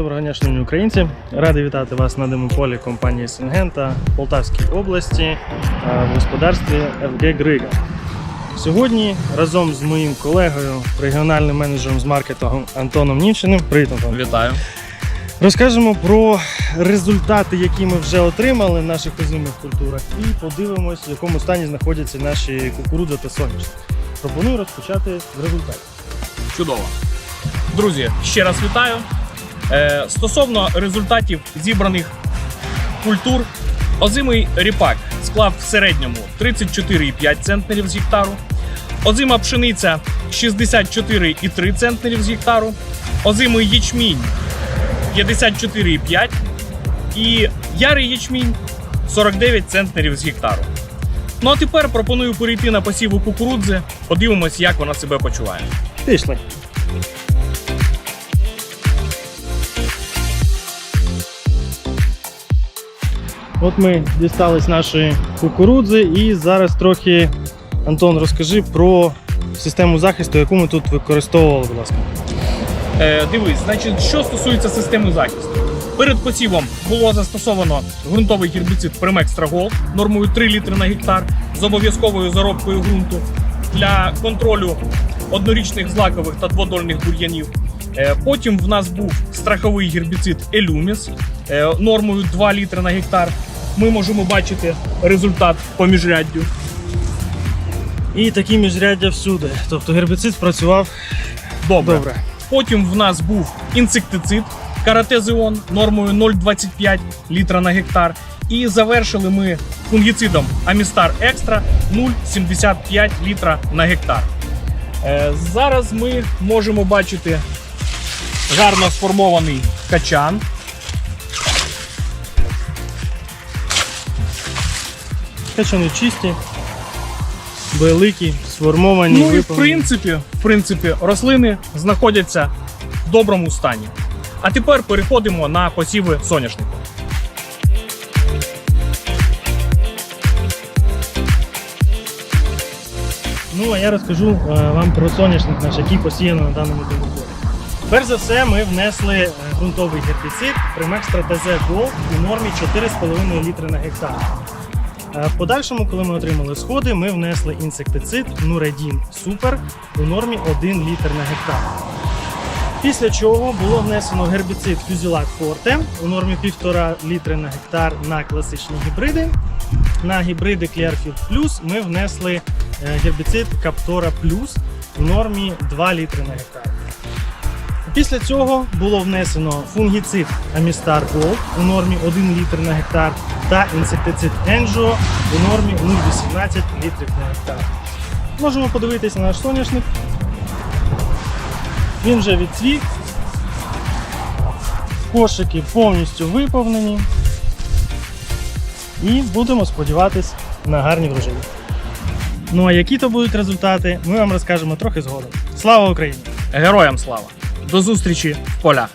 Доброго дня, шановні українці. Радий вітати вас на демополі компанії Сингента в Полтавській області е, в господарстві ФГ Грига. Сьогодні разом з моїм колегою, регіональним менеджером з маркетингу Антоном Нівчиним, привіт, Антон. Вітаю. Розкажемо про результати, які ми вже отримали в наших озимих культурах, і подивимось, в якому стані знаходяться наші кукурудза та соняшник. Пропоную розпочати з результатів. Чудово. Друзі, ще раз вітаю. Е, стосовно результатів зібраних культур, озимий ріпак склав в середньому 34,5 центнерів з гектару, озима пшениця 64,3 центнерів з гектару, озимий ячмінь 54,5 і ярий ячмінь 49 центнерів з гектару. Ну а тепер пропоную перейти на посіву кукурудзи, подивимось, як вона себе почуває. Пішли. От ми дістались нашої кукурудзи і зараз трохи, Антон, розкажи про систему захисту, яку ми тут використовували, будь ласка. Е, дивись, значить, що стосується системи захисту. Перед посівом було застосовано ґрунтовий гербіцид Примекстра Gold нормою 3 літри на гектар з обов'язковою заробкою ґрунту для контролю однорічних злакових та дводольних бур'янів. Е, Потім в нас був страховий гербіцид Елюміс е, нормою 2 літри на гектар. Ми можемо бачити результат по міжряддю. І такі міжряддя всюди. Тобто гербіцид спрацював Добре. добре. Потім в нас був інсектицид каратезеон нормою 0,25 літра на гектар. І завершили ми фунгіцидом Амістар Екстра 0,75 літра на гектар. Е, зараз ми можемо бачити гарно сформований качан. Качани чисті, великі, сформовані, Ну і в принципі, в принципі, рослини знаходяться в доброму стані. А тепер переходимо на посіви соняшнику. Ну, а я розкажу е, вам про соняшник наш, який посіяно на даному демополі. Перш за все, ми внесли е, ґрунтовий гербіцид Primextra TZ Gold у нормі 4,5 літри на гектар. Е, В подальшому, коли ми отримали сходи, ми внесли інсектицид Nuredin Super у нормі 1 літр на гектар. Після чого було внесено гербіцид Fusilac Forte у нормі 1,5 літри на гектар на класичні гібриди. На гібриди Clearfield Plus ми внесли е, гербіцид Captora Plus в нормі 2 літри на гектар. Після цього було внесено фунгіцид Amistar Gold у нормі 1 літр на гектар та інсектицид Enjo у нормі 0,18 літрів на гектар. Можемо подивитися на наш соняшник. Він вже відцвів. Кошики повністю виповнені. І будемо сподіватись на гарні врожаї. Ну а які то будуть результати, ми вам розкажемо трохи згодом. Слава Україні! Героям слава! До зустрічі в полях!